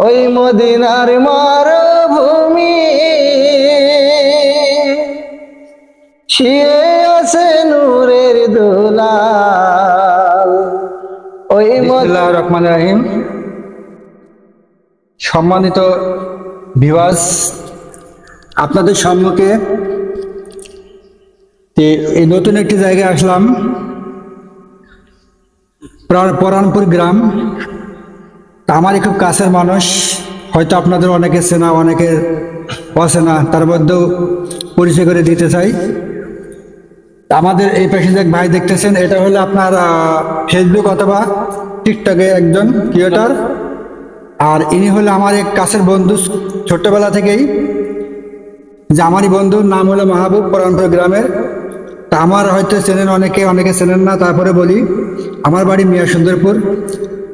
ওই মদিনার মারভূমি। শিয়ে আছে নূরের দুলাল। ওই বিসমিল্লাহ রহমান রাহিম। সম্মানিত ভিওয়াস আপনাদের সম্মুখে এই নতুন একটি জায়গায় আসলাম। প্রা- পরানপুর গ্রাম। আমারই খুব কাছের মানুষ। হয়তো আপনাদের অনেকে চেনা অনেকের অচেনা, তার মধ্যেও পরিচয় করে দিতে চাই। আমাদের এই পাশে যে এক ভাই দেখতেছেন, এটা হলো আপনার ফেসবুক অথবা টিকটকে একজন ক্রিয়েটর আর ইনি হলো আমার এক কাছের বন্ধু ছোট্টবেলা থেকেই। যে আমারই বন্ধুর নাম হলো মাহবুব পরানপুর গ্রামের। তা আমার হয়তো চেনেন, অনেকে অনেকে চেনেন না, তারপরে বলি। আমার বাড়ি মিয়া সুন্দরপুর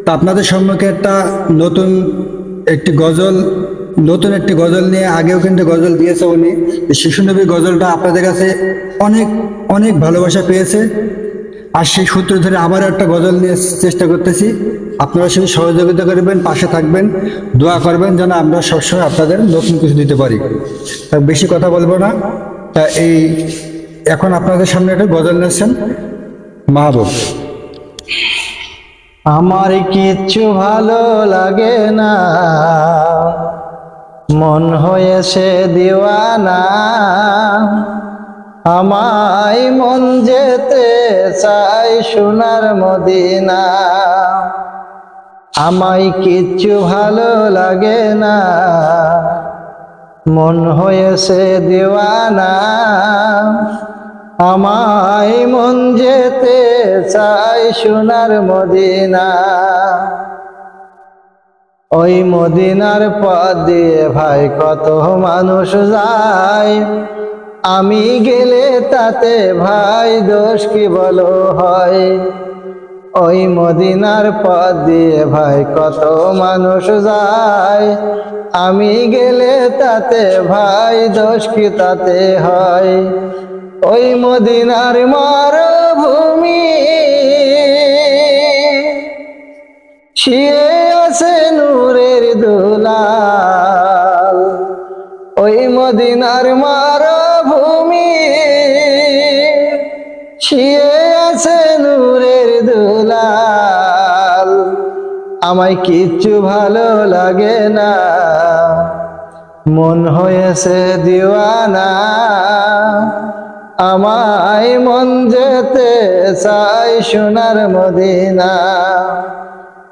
তা আপনাদের সম্মুখে একটা নতুন একটি গজল, নতুন একটি গজল নিয়ে আগেও কিন্তু গজল দিয়েছে উনি। শিশুনবী গজলটা আপনাদের কাছে অনেক অনেক ভালোবাসা পেয়েছে। আর সেই সূত্র ধরে আবার একটা গজল নিয়ে চেষ্টা করতেছি। আপনারা সেই সহযোগিতা করবেন, পাশে থাকবেন, দোয়া করবেন যেন আমরা সবসময় আপনাদের নতুন কিছু দিতে পারি। তা বেশি কথা বলব না। তা এই, এখন আপনাদের সামনে একটা গজল নিয়েছেন মাহবুব আমার কিচ্ছু ভালো লাগে না। মন হয়েছে দিওয়ানা। আমায় মন যেতে চাই সোনার মদিনা। আমায় কিচ্ছু ভালো লাগে না। মন হয়েছে দিওয়ানা। আমায় মন যেতে চাই সোনার মদিনা। ওই মদিনার পথ দিয়ে ভাই কত মানুষ যায়। আমি গেলে তাতে ভাই দোষ কি বলো হয়। ওই মদিনার পথ দিয়ে ভাই কত মানুষ যায়। আমি গেলে তাতে ভাই দোষ কি তাতে হয়। ওই মদিনার মারভূমি। শিয়ে আছে নূরের দুলাল। ওই মদিনার মারভূমি। শিয়ে আছে নূরের দুলাল। আমায় কিচ্ছু ভালো লাগে না। মন হয়েছে দিওয়ানা। আমায় মন যেতে চাই সোনার মদিনা।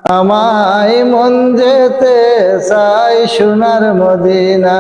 আমায় মন যেতে চাই সোনার মদিনা।